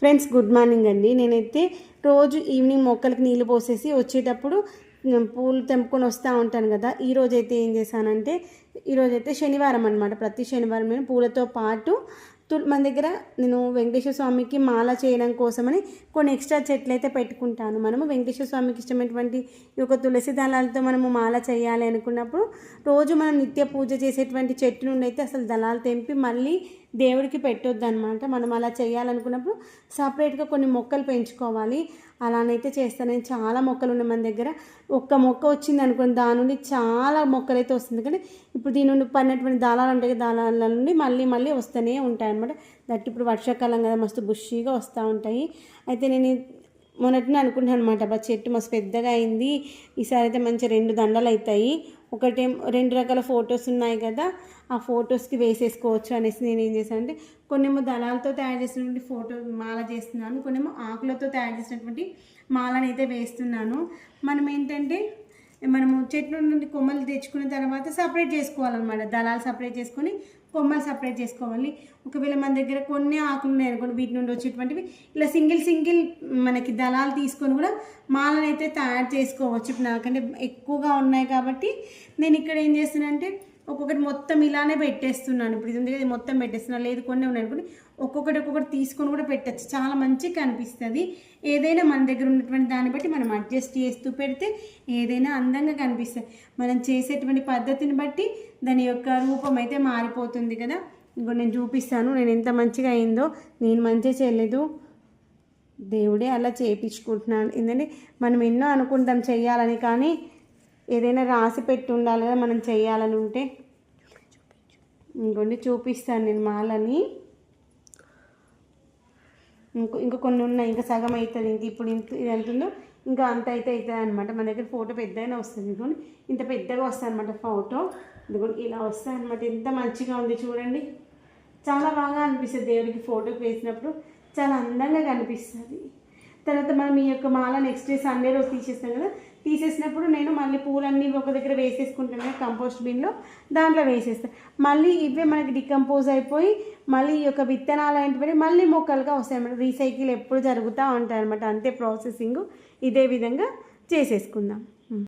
Friends good morning అండి. నేనైతే రోజు ఈవినింగ్ మొక్కలకి నీళ్ళు పోసేసి వచ్చేటప్పుడు పూలు తెంపుకొని వస్తూ ఉంటాను కదా. ఈ ఏం చేశానంటే ఈరోజైతే శనివారం అనమాట ప్రతి శనివారం నేను పూలతో పాటు మన దగ్గర నేను వెంకటేశ్వర స్వామికి మాల చేయడం కోసమని కొన్ని ఎక్స్ట్రా చెట్లు అయితే పెట్టుకుంటాను. మనము వెంకటేశ్వర స్వామికి ఇష్టమైనటువంటి ఈ యొక్క తులసి దళాలతో మనము మాల చేయాలి అనుకున్నప్పుడు రోజు మనం నిత్య పూజ చేసేటువంటి చెట్టు నుండి అయితే అసలు దళాలు తెంపి మళ్ళీ దేవుడికి పెట్టొద్దు అనమాట మనం అలా చేయాలనుకున్నప్పుడు సపరేట్గా కొన్ని మొక్కలు పెంచుకోవాలి. అలానైతే చేస్తాను. నేను చాలా మొక్కలు ఉన్నాయి మన దగ్గర. ఒక్క మొక్క వచ్చింది అనుకోండి దాని నుండి చాలా మొక్కలు అయితే వస్తుంది కానీ ఇప్పుడు దీని నుండి పడినటువంటి దాళాలు ఉంటాయి దాళాల నుండి మళ్ళీ మళ్ళీ వస్తూనే ఉంటాయి అనమాట దట్ ఇప్పుడు వర్షాకాలం కదా మస్తు బుషీగా వస్తూ ఉంటాయి. అయితే నేను మొన్నటిని అనుకుంటున్నాను అనమాట బా చెట్టు మస్తు పెద్దగా అయింది. ఈసారి అయితే మంచి రెండు దండలు అవుతాయి ఒకటే రెండు రకాల ఫొటోస్ ఉన్నాయి కదా ఆ ఫొటోస్కి వేసేసుకోవచ్చు అనేసి నేను ఏం చేశాను అంటే కొన్నేమో దళాలతో తయారు చేసినటువంటి ఫోటో మాల చేస్తున్నాను. కొన్నేమో ఆకులతో తయారు చేసినటువంటి మాలను అయితే వేస్తున్నాను. మనం ఏంటంటే మనము చెట్టు నుండి కొమ్మలు తెచ్చుకున్న తర్వాత సపరేట్ చేసుకోవాలన్నమాట. దళాలు సపరేట్ చేసుకొని కొమ్మలు సపరేట్ చేసుకోవాలి. ఒకవేళ మన దగ్గర కొన్ని ఆకులు ఉన్నాయి అనుకోండి వీటి నుండి వచ్చేటువంటివి. ఇలా సింగిల్ సింగిల్ మనకి దళాలు తీసుకొని కూడా మాలనైతే తయారు చేసుకోవచ్చు. ఇప్పుడు నాకంటే ఎక్కువగా ఉన్నాయి కాబట్టి నేను ఇక్కడ ఏం చేస్తున్నానంటే ఒక్కొక్కటి మొత్తం ఇలానే పెట్టేస్తున్నాను. ఇప్పుడు ఇది ఉంది కదా మొత్తం పెట్టేస్తున్నాను లేదు కొన్ని ఉన్నాయి అనుకుని ఒక్కొక్కటి ఒక్కొక్కటి తీసుకొని కూడా పెట్టచ్చు. చాలా మంచిగా కనిపిస్తుంది. ఏదైనా మన దగ్గర ఉన్నటువంటి దాన్ని బట్టి మనం అడ్జస్ట్ చేస్తూ పెడితే ఏదైనా అందంగా కనిపిస్తుంది. మనం చేసేటువంటి పద్ధతిని బట్టి దాని యొక్క రూపం అయితే మారిపోతుంది కదా. ఇంకో నేను చూపిస్తాను నేను ఎంత మంచిగా అయిందో. నేను మంచిగా చేయలేదు. దేవుడే అలా చేయించుకుంటున్నాను ఎందుకంటే మనం ఎన్నో అనుకుంటాం చేయాలని కానీ ఏదైనా రాసి పెట్టి ఉండాలి కదా మనం చేయాలని ఉంటే. ఇంకొన్ని చూపిస్తాను నేను మాలని. ఇంకో ఇంకా కొన్ని ఉన్నాయి ఇంకా సగం అవుతుంది ఇంక ఇప్పుడు ఇంత ఇది ఎంత ఉందో ఇంకా అంత అయితే అవుతుంది అనమాట మన దగ్గర ఫోటో పెద్దగానే వస్తుంది. ఇంకొని ఇంత పెద్దగా వస్తుంది అనమాట ఫోటో. ఇదిగోండి ఇలా వస్తుంది అనమాట ఎంత మంచిగా ఉంది చూడండి. చాలా బాగా అనిపిస్తుంది దేవుడికి ఫోటోకి వేసినప్పుడు. చాలా అందంగా కనిపిస్తుంది. తర్వాత మనం ఈ యొక్క మాల నెక్స్ట్ డే సండే రోజు తీసేస్తాం కదా తీసేసినప్పుడు నేను మళ్ళీ పూలన్నీ ఒక దగ్గర వేసేసుకుంటాను కంపోస్ట్ బిన్లో దాంట్లో వేసేస్తాను మళ్ళీ ఇవే మనకి డికంపోజ్ అయిపోయి మళ్ళీ ఈ యొక్క విత్తనాలు ఏంటివి మళ్ళీ మొక్కలుగా వస్తాయి అన్నమాట. రీసైకిల్ ఎప్పుడు జరుగుతూ ఉంటాయి అనమాట అంతే ప్రాసెసింగ్ ఇదే విధంగా చేసేసుకుందాం.